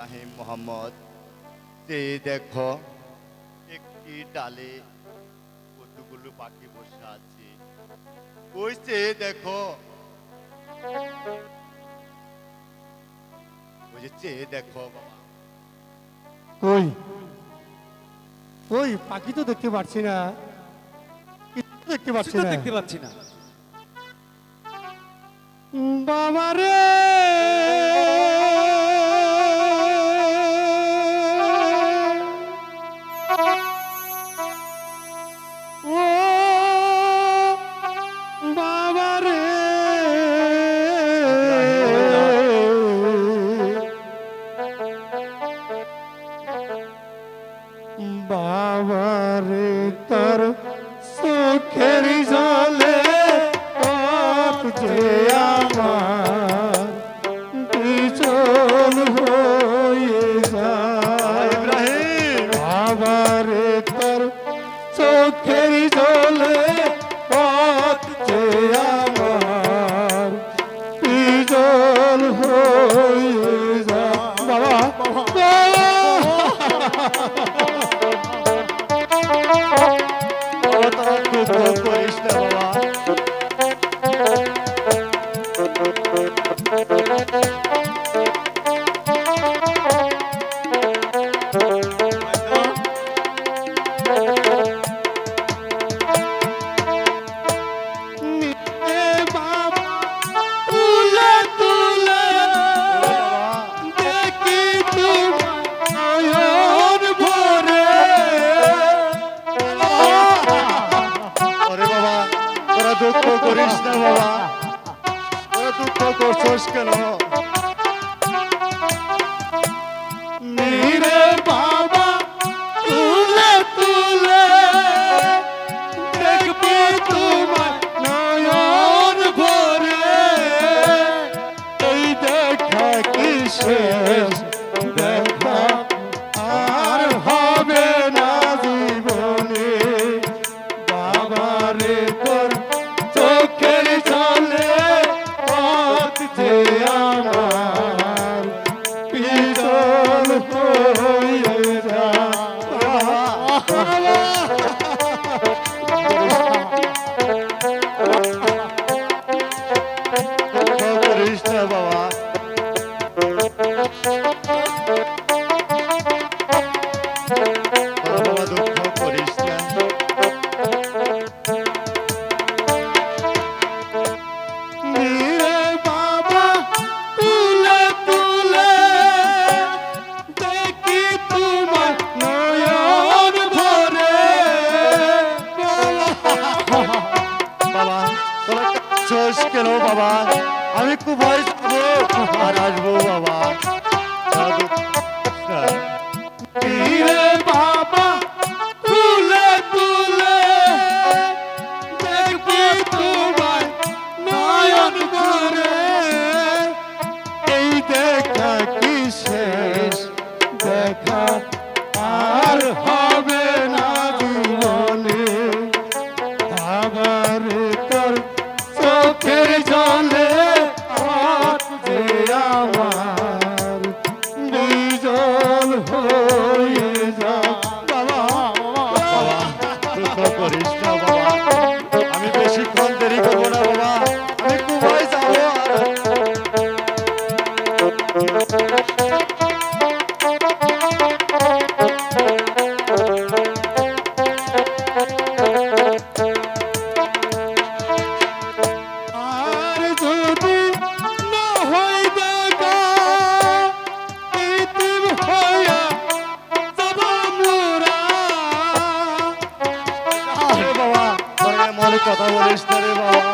ইব্রাহিম মোহাম্মদ যে দেখো একটি ডালে কতগুলো পাখি বসে আছে। ওই দেখো। ওই যে দেখো বাবা। ওই ওই পাখি তো দেখতে পাচ্ছি না। দেখতে পাচ্ছি না। দেখতে পাচ্ছি না। বাবা রে! আমার তার সুখের জলে পাপ যে আমার বিচল বাবা আমি আর আসব বাবা। careca que. 方でしたれば。